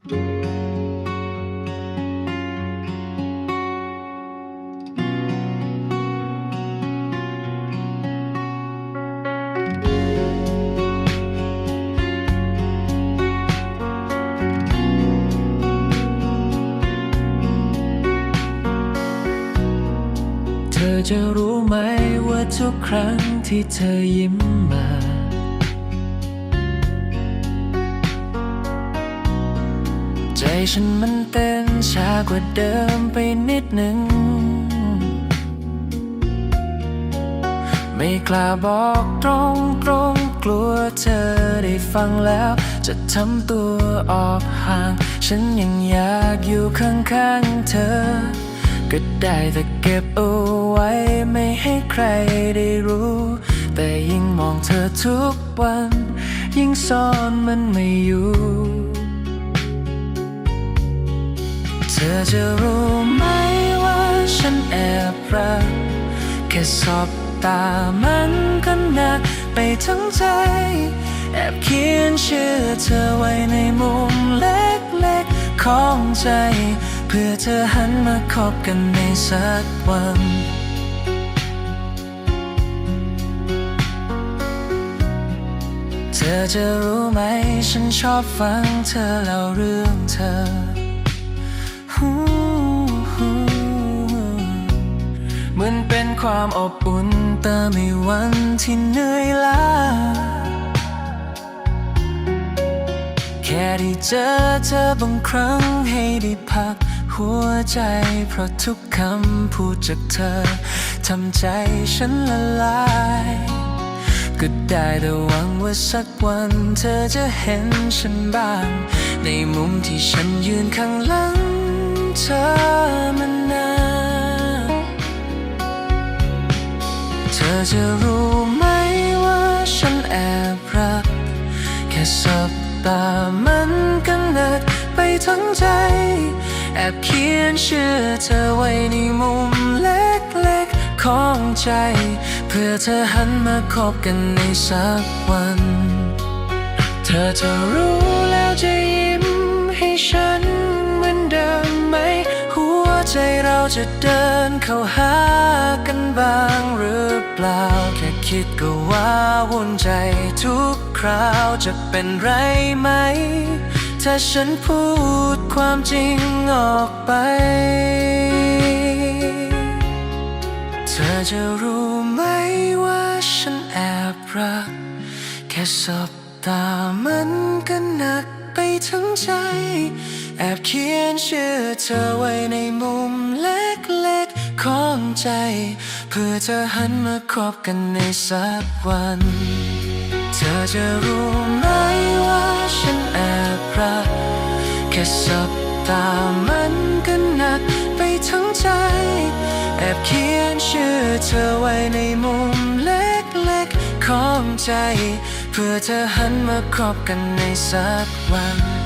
เธอจะรู้ไหมว่าทุกครั้งที่เธอยิ้มมา ฉันมันเต้นช้ากว่าเดิมไปนิดหนึ่ง ไม่กล้าบอกตรงตรงกลัวเธอได้ฟังแล้ว จะทำตัวออกห่าง ฉันยังอยากอยู่ข้างๆเธอ ก็ได้แต่เก็บเอาไว้ไม่ให้ใครได้รู้ แต่ยิ่งมองเธอทุกวัน ยิ่งซ่อนมันไม่อยู่ จะรู้ไหมว่าฉันแอบรักแค่สอบตามันก็หนักไปทั้งใจ แอบเขียนชื่อเธอไว้ในมุมเล็กๆของใจ เพื่อเธอหันมาคบกันในสักวันเธอจะรู้ไหม ฉันชอบฟังเธอเล่าเรื่องเธอ เหมือนเป็นความอบอุ่นเติมให้วันที่เหนื่อยล้าแค่ได้เจอเธอบางครั้งให้ได้พักหัวใจเพราะทุกคำพูดจากเธอทำใจฉันละลายก็ได้แต่หวังว่าสักวันเธอจะเห็นฉันบ้าง ในมุมที่ฉันยืนข้างหลัง เธอมานานเธอจะรู้ไหมว่าฉันแอบรัก แค่สบตามันก็หนักไปทั้งใจ แอบเขียนชื่อเธอไว้ในมุมเล็กๆของใจ เพื่อเธอหันมาคบกันในสักวัน เธอจะรู้แล้วจะยิ้มให้ฉัน ใจเราจะเดินเข้าหากันบ้างหรือเปล่า แค่คิดก็ว่าวุ่นใจทุกคราวจะเป็นไรไหม ถ้าฉันพูดความจริงออกไป เธอจะรู้ไหมว่าฉันแอบรัก แค่สบตามันก็หนักไปทั้งใจ แอบเขียนชื่อเธอไว้ในมุมเล็กๆของใจ เพื่อเธอหันมาคบกันในสักวัน เธอจะรู้ไหมว่าฉันแอบรักแค่สบตามันก็หนักไปทั้งใจ แอบเขียนชื่อเธอไว้ในมุมเล็กๆของใจ เพื่อเธอหันมาคบกันในสักวัน